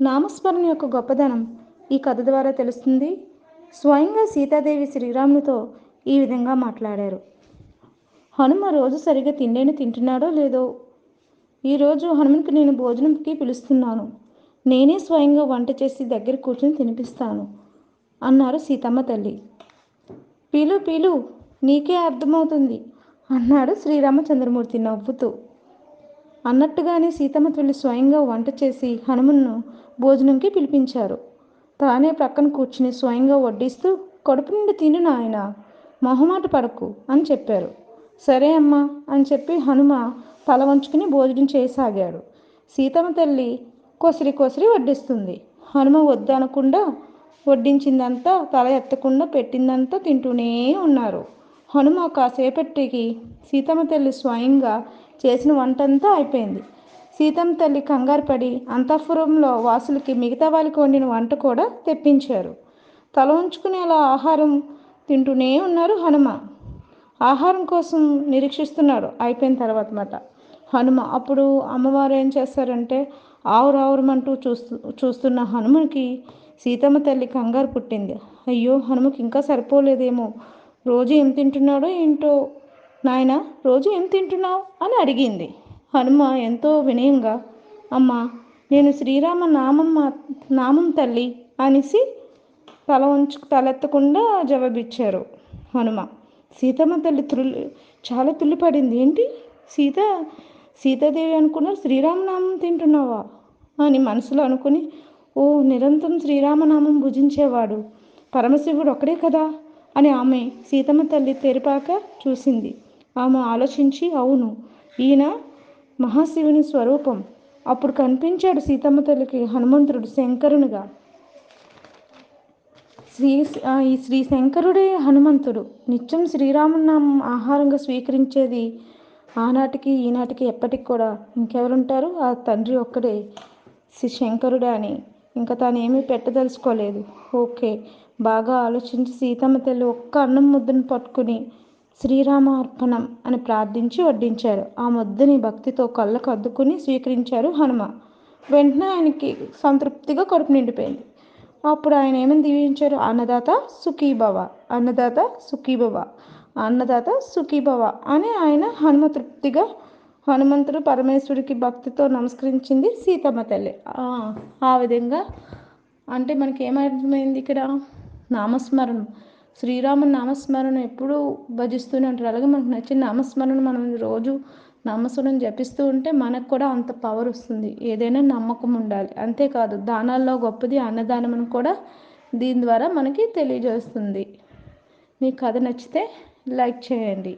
నామస్మరణ యొక్క గొప్పదనం ఈ కథ ద్వారా తెలుస్తుంది. స్వయంగా సీతాదేవి శ్రీరామునితో ఈ విధంగా మాట్లాడారు. హనుమ రోజు సరిగా తిండేను తింటున్నాడో లేదో? ఈరోజు హనుమన్కి నేను భోజనంకి పిలుస్తున్నాను. నేనే స్వయంగా వంట చేసి దగ్గర కూర్చొని తినిపిస్తాను అన్నారు సీతమ్మ తల్లి. పీలు పీలు నీకే అర్థమవుతుంది అన్నాడు శ్రీరామచంద్రమూర్తి నవ్వుతూ. అన్నట్టుగానే సీతమ్మ తల్లి స్వయంగా వంట చేసి హనుమన్ను భోజనంకి పిలిపించారు. తానే ప్రక్కన కూర్చుని స్వయంగా వడ్డిస్తూ కడుపు నుండి తిను నాయన మొహమాట పడకు అని చెప్పారు. సరే అమ్మా అని చెప్పి హనుమ తల వంచుకుని భోజనం చేయసాగాడు. సీతమ్మ తల్లి కొసిరి కొసిరి వడ్డిస్తుంది. హనుమ వద్దనకుండా వడ్డించిందంతా తల ఎత్తకుండా పెట్టిందంతా తింటూనే ఉన్నారు. హనుమ కాసేపటికి సీతమ్మ తల్లి స్వయంగా చేసిన వంటంతా అయిపోయింది. సీతమ్మ తల్లి కంగారు పడి అంతఃపురంలో వాసులకి మిగతా వాళ్ళకి వండిన వంట కూడా తెప్పించారు. తల ఉంచుకునేలా ఆహారం తింటూనే ఉన్నారు హనుమ. ఆహారం కోసం నిరీక్షిస్తున్నాడు అయిపోయిన తర్వాత మాట. హనుమ అప్పుడు అమ్మవారు ఏం చేస్తారంటే ఆవురావురమంటూ చూస్తూ చూస్తున్న హనుమకి సీతమ్మ తల్లి కంగారు పుట్టింది. అయ్యో హనుమకి ఇంకా సరిపోలేదేమో. రోజు ఏం తింటున్నాడో ఏంటో నాయన రోజు ఏం తింటున్నావు? అని అడిగింది. హనుమ ఎంతో వినయంగా అమ్మ నేను శ్రీరామ నామం నామం తల్లి అనేసి తల ఉంచు తలెత్తకుండా జవాబిచ్చారు హనుమ. సీతమ్మ తల్లి తుల్లి చాలా తుల్లిపడింది. ఏంటి? సీత సీతాదేవి అనుకున్నారు శ్రీరామనామం తింటున్నావా? అని మనసులో అనుకుని ఓ నిరంతరం శ్రీరామనామం భుజించేవాడు పరమశివుడు ఒక్కడే కదా? అని ఆమె సీతమ్మ తల్లి తెరిపాక చూసింది. ఆమె ఆలోచించి అవును ఈయన మహాశివుని స్వరూపం. అప్పుడు కనిపించాడు సీతమ్మ తల్లికి హనుమంతుడు శంకరునిగా. శ్రీ ఈ శ్రీ శంకరుడే హనుమంతుడు. నిత్యం శ్రీరామనామం ఆహారంగా స్వీకరించేది ఆనాటికి ఈనాటికి ఎప్పటికి కూడా ఇంకెవరుంటారు? ఆ తండ్రి ఒక్కడే శ్రీ శంకరుడే అని. ఇంకా తాను ఏమీ పెట్టదలుచుకోలేదు. ఓకే బాగా ఆలోచించి సీతమ్మ తల్లి ఒక్క అన్నం ముద్దను పట్టుకుని శ్రీరామ అర్పణం అని ప్రార్థించి వడ్డించారు. ఆ ముద్దని భక్తితో కళ్ళకు అద్దుకుని స్వీకరించారు హనుమ. వెంటనే ఆయనకి సంతృప్తిగా కడుపు నిండిపోయింది. అప్పుడు ఆయన ఏమని దీవించారు? అన్నదాత సుఖీభవ అన్నదాత సుఖీభవ అన్నదాత సుఖీభవ అని ఆయన హనుమ తృప్తిగా హనుమంతుడు పరమేశ్వరుడికి భక్తితో నమస్కరించింది సీతమ్మ తల్లి. ఆ విధంగా అంటే మనకి ఏమర్థమైంది ఇక్కడ? నామస్మరణం. శ్రీరామ నామస్మరణ ఎప్పుడూ భజిస్తూనే ఉంటారు. అలాగే మనకు నచ్చిన నామస్మరణ మనం రోజు నామస్మరణ జపిస్తూ ఉంటే మనకు కూడా అంత పవర్ వస్తుంది. ఏదైనా నమ్మకం ఉండాలి. అంతేకాదు దానాల్లో గొప్పది అన్నదానం అని కూడా దీని ద్వారా మనకి తెలియజేస్తుంది. మీ కథ నచ్చితే లైక్ చేయండి.